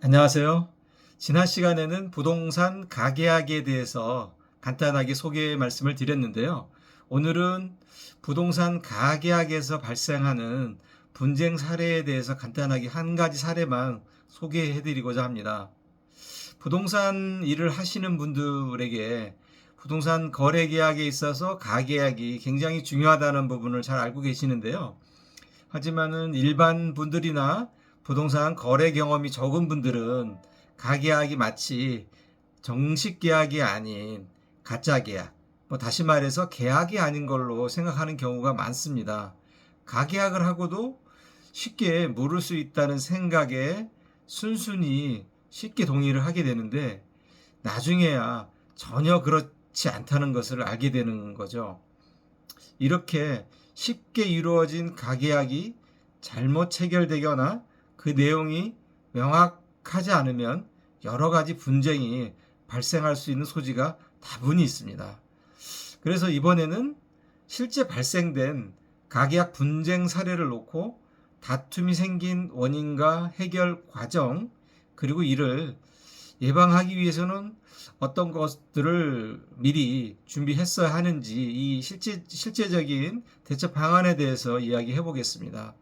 안녕하세요. 지난 시간에는 부동산 가계약에 대해서 간단하게 소개 말씀을 드렸는데요. 오늘은 부동산 가계약에서 발생하는 분쟁 사례에 대해서 간단하게 한 가지 사례만 소개해 드리고자 합니다. 부동산 일을 하시는 분들에게 부동산 거래 계약에 있어서 가계약이 굉장히 중요하다는 부분을 잘 알고 계시는데요. 하지만은 일반 분들이나 부동산 거래 경험이 적은 분들은 가계약이 마치 정식 계약이 아닌 가짜 계약, 뭐 다시 말해서 계약이 아닌 걸로 생각하는 경우가 많습니다. 가계약을 하고도 쉽게 물을 수 있다는 생각에 순순히 쉽게 동의를 하게 되는데 나중에야 전혀 그렇지 않다는 것을 알게 되는 거죠. 이렇게 쉽게 이루어진 가계약이 잘못 체결되거나 그 내용이 명확하지 않으면 여러 가지 분쟁이 발생할 수 있는 소지가 다분히 있습니다. 그래서 이번에는 실제 발생된 가계약 분쟁 사례를 놓고 다툼이 생긴 원인과 해결 과정 그리고 이를 예방하기 위해서는 어떤 것들을 미리 준비했어야 하는지 이 실제 실제적인 대처 방안에 대해서 이야기해 보겠습니다.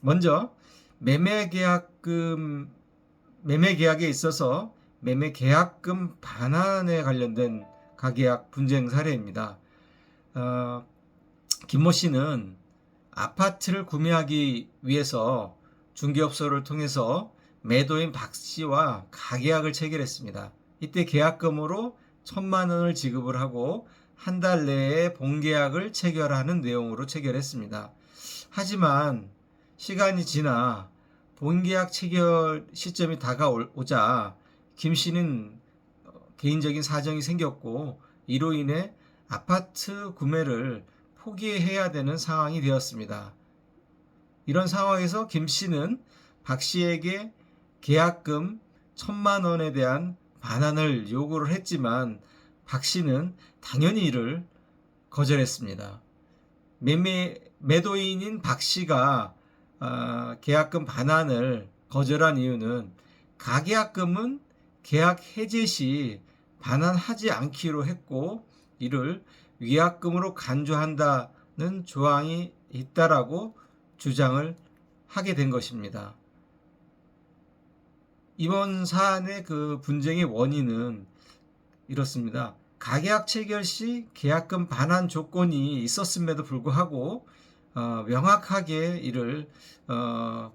먼저 매매 계약금 매매 계약에 있어서 매매 계약금 반환에 관련된 가계약 분쟁 사례입니다. 어, 김모 씨는 아파트를 구매하기 위해서 중개업소를 통해서 매도인 박 씨와 가계약을 체결했습니다. 이때 계약금으로 천만 원을 지급을 하고 한 달 내에 본계약을 체결하는 내용으로 체결했습니다. 하지만 시간이 지나 본계약 체결 시점이 다가오자 김 씨는 개인적인 사정이 생겼고 이로 인해 아파트 구매를 포기해야 되는 상황이 되었습니다. 이런 상황에서 김 씨는 박 씨에게 계약금 천만 원에 대한 반환을 요구를 했지만 박 씨는 당연히 이를 거절했습니다. 매매 매도인인 박 씨가 아, 계약금 반환을 거절한 이유는 가계약금은 계약 해제 시 반환하지 않기로 했고 이를 위약금으로 간주한다는 조항이 있다라고 주장을 하게 된 것입니다. 이번 사안의 그 분쟁의 원인은 이렇습니다. 가계약 체결 시 계약금 반환 조건이 있었음에도 불구하고 어, 명확하게 이를 어,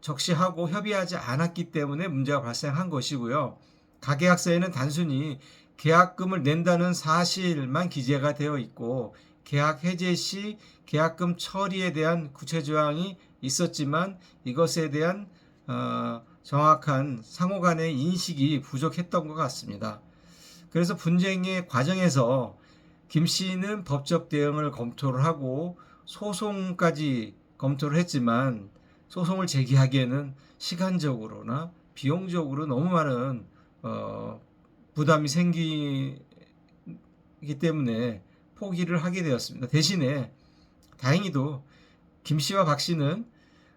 적시하고 협의하지 않았기 때문에 문제가 발생한 것이고요. 가계약서에는 단순히 계약금을 낸다는 사실만 기재가 되어 있고 계약 해제 시 계약금 처리에 대한 구체 조항이 있었지만 이것에 대한 어, 정확한 상호 간의 인식이 부족했던 것 같습니다. 그래서 분쟁의 과정에서 김 씨는 법적 대응을 검토를 하고 소송까지 검토를 했지만 소송을 제기하기에는 시간적으로나 비용적으로 너무 많은 어, 부담이 생기기 때문에 포기를 하게 되었습니다. 대신에 다행히도 김 씨와 박 씨는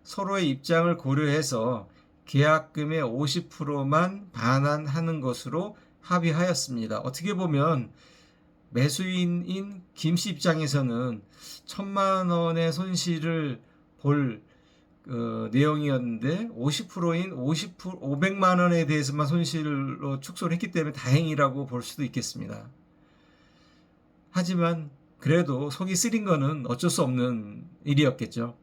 서로의 입장을 고려해서 계약금의 50%만 반환하는 것으로 합의하였습니다. 어떻게 보면 매수인인 김씨 입장에서는 천만 원의 손실을 볼 어, 내용이었는데 50%인 50 500만 원에 대해서만 손실로 축소를 했기 때문에 다행이라고 볼 수도 있겠습니다. 하지만 그래도 속이 쓰린 거는 어쩔 수 없는 일이었겠죠.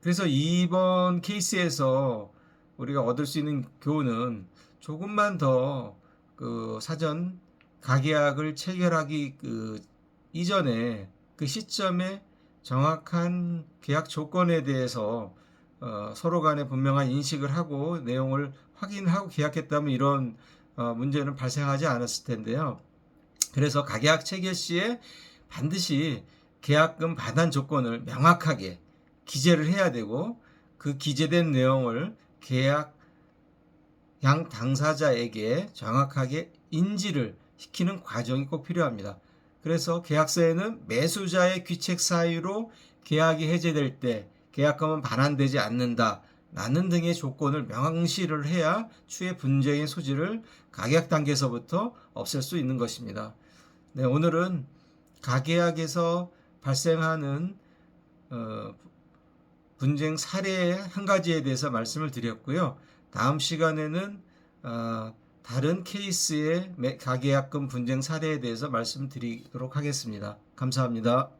그래서 이번 케이스에서 우리가 얻을 수 있는 교훈은 조금만 더 그 사전 가계약을 체결하기 그 이전에 그 시점에 정확한 계약 조건에 대해서 어, 서로 간에 분명한 인식을 하고 내용을 확인하고 계약했다면 이런 어, 문제는 발생하지 않았을 텐데요. 그래서 가계약 체결 시에 반드시 계약금 반환 조건을 명확하게 기재를 해야 되고 그 기재된 내용을 계약 양 당사자에게 정확하게 인지를 시키는 과정이 꼭 필요합니다. 그래서 계약서에는 매수자의 귀책 사유로 계약이 해제될 때 계약금은 반환되지 않는다. 낳는 등의 조건을 명시를 해야 추후의 분쟁의 소지를 가계약 단계에서부터 없앨 수 있는 것입니다. 네, 오늘은 가계약에서 발생하는 어, 분쟁 사례 한 가지에 대해서 말씀을 드렸고요. 다음 시간에는 어, 다른 케이스의 매- 가계약금 분쟁 사례에 대해서 말씀드리도록 하겠습니다. 감사합니다.